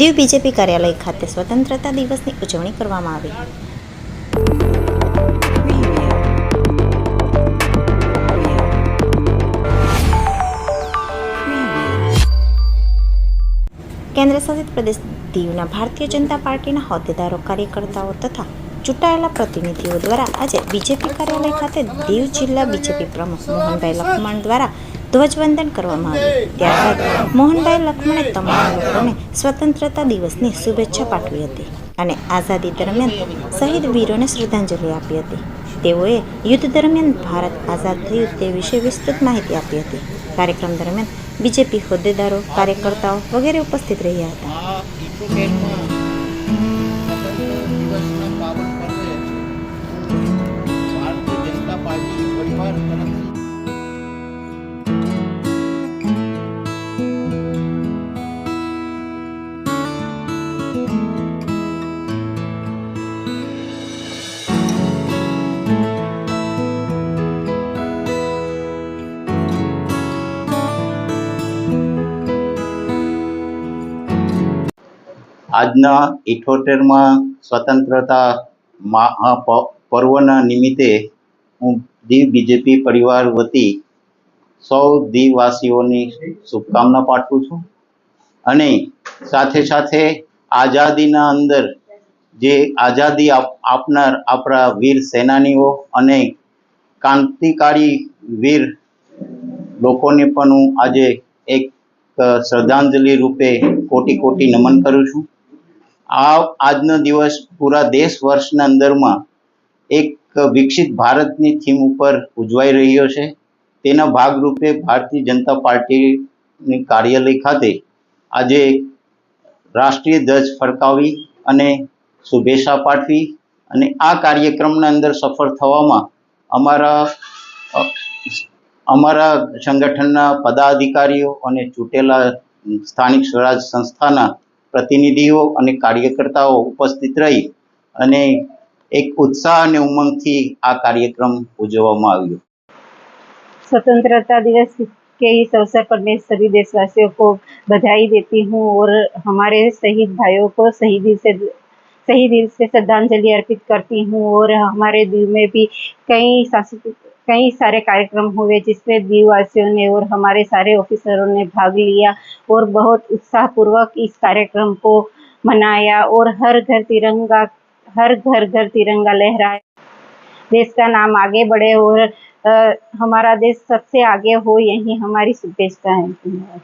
Diu BJP કાર્યાલય ખાતે સ્વતંત્રતા દિવસની ઉજવણી કરવામાં આવી. કેન્દ્ર શાસિત પ્રદેશ દીવના ભારતીય જનતા પાર્ટીના હોદ્દેદારો, કાર્યકર્તાઓ તથા ચૂંટાયેલા પ્રતિનિધિઓ દ્વારા આજે બીજેપી કાર્યાલય ખાતે દીવ જિલ્લા બીજેપી પ્રમુખ મોહનભાઈ લખમણ દ્વારા ધ્વજવંદન કરવામાં આવ્યું. ત્યારબાદ મોહનભાઈ લખમણે તમામ લોકોને સ્વતંત્રતા દિવસની શુભેચ્છા પાઠવી હતી અને આઝાદી દરમિયાન શહીદ વીરોને શ્રદ્ધાંજલિ આપી હતી. તેઓએ યુદ્ધ દરમિયાન ભારત આઝાદ થયું તે વિશે વિસ્તૃત માહિતી આપી હતી. કાર્યક્રમ દરમિયાન બીજેપી હોદ્દેદારો, કાર્યકર્તાઓ વગેરે ઉપસ્થિત રહ્યા હતા. આજના ઇઠોતેરમાં સ્વતંત્રતા પર્વના નિમિત્તે હું દીવ બીજેપી પરિવાર વતી સૌ દીવવાસીઓની શુભકામના પાઠવું છું. અને સાથે સાથે આઝાદીના અંદર જે આઝાદી આપ- આપનાર આપણા વીર સેનાનીઓ અને ક્રાંતિકારી વીર લોકોને પણ હું આજે એક શ્રદ્ધાંજલિ રૂપે કોટી કોટી નમન કરું છું. આ આજનો દિવસ પૂરા દેશ વર્ષના અંદરમાં એક વિકસિત ભારતની થીમ ઉપર ઉજવાઈ રહ્યો છે. તેના ભાગરૂપે ભારતીય જનતા પાર્ટીની કાર્યાલય ખાતે આજે રાષ્ટ્રીય ધ્વજ ફરકાવી અને શુભેચ્છા પાઠવી અને આ કાર્યક્રમના અંદર સફળ થવામાં અમારા અમારા સંગઠનના પદાધિકારીઓ અને ચૂંટેલા સ્થાનિક સ્વરાજ સંસ્થાના પ્રતિનિધિઓ અને કાર્યકર્તાઓ ઉપસ્થિત રહી અને એક ઉત્સાહ અને ઉમંગથી આ કાર્યક્રમ ઉજવવામાં આવ્યો स्वतंत्रता दिवस के इस अवसर पर मैं सभी देशवासियों को बधाई देती हूँ और हमारे शहीद भाइयों को शहीदी से सही दिल से श्रद्धांजलि अर्पित करती हूँ और हमारे दीव में भी कई सांस्कृतिक कई सारे कार्यक्रम हुए जिसमें दीववासियों ने और हमारे सारे ऑफिसरों ने भाग लिया और बहुत उत्साहपूर्वक इस कार्यक्रम को मनाया और हर घर तिरंगा हर घर घर तिरंगा लहराया। देश का नाम आगे बढ़े और आ, हमारा देश सबसे आगे हो यही हमारी शुभेच्छा है। धन्यवाद